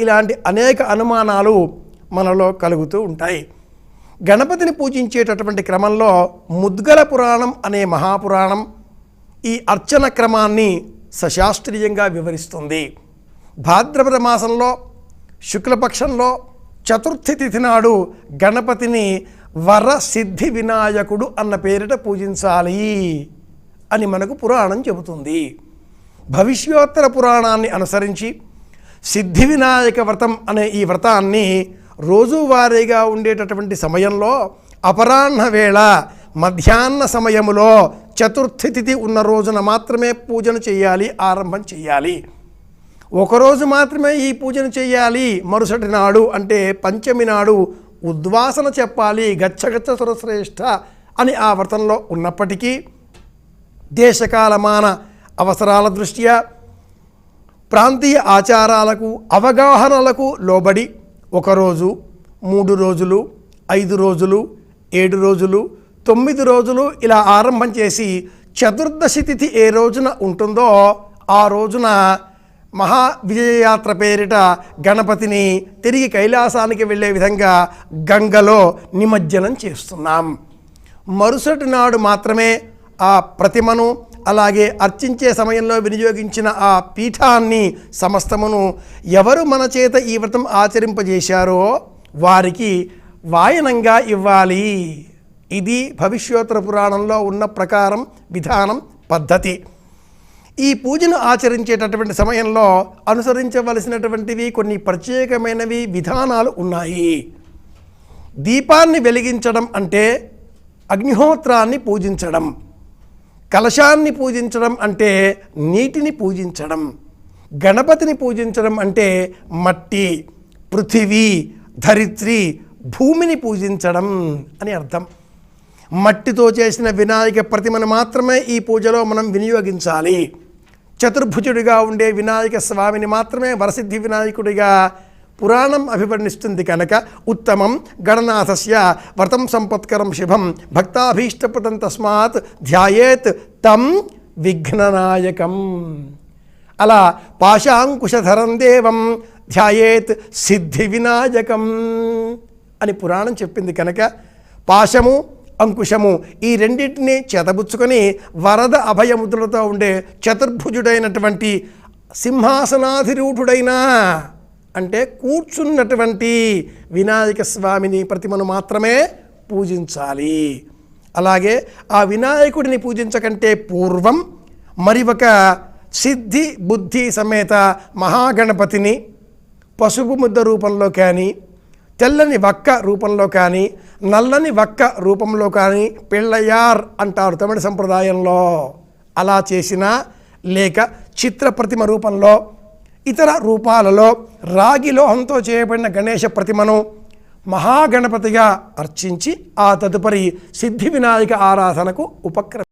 ఇలాంటి అనేక అనుమానాలు మనలో కలుగుతూ ఉంటాయి. గణపతిని పూజించేటటువంటి క్రమంలో ముద్గల పురాణం అనే మహాపురాణం ఈ అర్చన క్రమాన్ని సశాస్త్రీయంగా వివరిస్తుంది. భాద్రపద మాసంలో శుక్లపక్షంలో చతుర్థి తిథి నాడు గణపతిని వర సిద్ధి వినాయకుడు అన్న పేరిట పూజించాలి అని మనకు పురాణం చెబుతుంది. భవిష్యోత్తర పురాణాన్ని అనుసరించి సిద్ధి వినాయక వ్రతం అనే ఈ వ్రతాన్ని రోజువారీగా ఉండేటటువంటి సమయంలో అపరాహ్న వేళ మధ్యాహ్న సమయములో చతుర్థి తిథి ఉన్న రోజున మాత్రమే పూజను చేయాలి ఆరంభం చేయాలి. ఒకరోజు మాత్రమే ఈ పూజను చేయాలి మరుసటి నాడు అంటే పంచమి నాడు ఉద్వాసన చెప్పాలి గచ్చగచ్చ సురశ్రేష్ఠ అని ఆ వ్రతంలో ఉన్నప్పటికీ దేశకాలమాన అవసరాల దృష్ట్యా ప్రాంతీయ ఆచారాలకు అవగాహనలకు లోబడి ఒకరోజు మూడు రోజులు ఐదు రోజులు ఏడు రోజులు తొమ్మిది రోజులు ఇలా ఆరంభం చేసి చతుర్దశి తిథి ఏ రోజున ఉంటుందో ఆ రోజున మహా విజయయాత్ర పేరిట గణపతిని తిరిగి కైలాసానికి వెళ్ళే విధంగా గంగలో నిమజ్జనం చేస్తున్నాం. మరుసటి నాడు మాత్రమే ఆ ప్రతిమను అలాగే అర్చించే సమయంలో వినియోగించిన ఆ పీఠాన్ని సమస్తమును ఎవరు మన చేత ఈ వ్రతం ఆచరింపజేశారో వారికి వాయనంగా ఇవ్వాలి. ఇది భవిష్యోత్తర పురాణంలో ఉన్న ప్రకారం విధానం పద్ధతి. ఈ పూజను ఆచరించేటటువంటి సమయంలో అనుసరించవలసినటువంటివి కొన్ని ప్రత్యేకమైనవి విధానాలు ఉన్నాయి. దీపాన్ని వెలిగించడం అంటే అగ్నిహోత్రాన్ని పూజించడం. కలశాన్ని పూజించడం అంటే నీటిని పూజించడం గణపతిని పూజించడం అంటే మట్టి పృథివీ ధరిత్రి భూమిని పూజించడం అని అర్థం. మట్టితో చేసిన వినాయక ప్రతిమను మాత్రమే ఈ పూజలో మనం వినియోగించాలి. చతుర్భుజుడిగా ఉండే వినాయక స్వామిని మాత్రమే వరసిద్ధి వినాయకుడిగా పురాణం అభివర్ణిస్తుంది కనుక ఉత్తమం గణనాథస్య వ్రతం సంపత్కరం శుభం భక్తాభీష్టపదం తస్మాత్ ధ్యాయేత్ తం విఘ్ననాయకం. అలా పాశాంకుశధరం దేవం ధ్యాయేత్ సిద్ధి వినాయకం అని పురాణం చెప్పింది కనుక పాశము అంకుశము ఈ రెండింటినీ చేతబుచ్చుకొని వరద అభయముద్రలతో ఉండే చతుర్భుజుడైనటువంటి సింహాసనాధిరూఢుడైన అంటే కూర్చున్నటువంటి వినాయక స్వామిని ప్రతిమను మాత్రమే పూజించాలి. అలాగే ఆ వినాయకుడిని పూజించకంటే పూర్వం మరి ఒక సిద్ధి బుద్ధి సమేత మహాగణపతిని పసుపు ముద్ద రూపంలో కానీ తెల్లని వక్క రూపంలో కానీ నల్లని వక్క రూపంలో కానీ పిళ్ళయార్ అంటారు తమిళ సంప్రదాయంలో. అలా చేసిన లేక చిత్ర ప్రతిమ రూపంలో ఇతర రూపాలలో రాగి లోహంతో చేయబడిన గణేష ప్రతిమను మహాగణపతిగా అర్చించి ఆ తదుపరి సిద్ధి వినాయక ఆరాధనకు ఉపక్రమ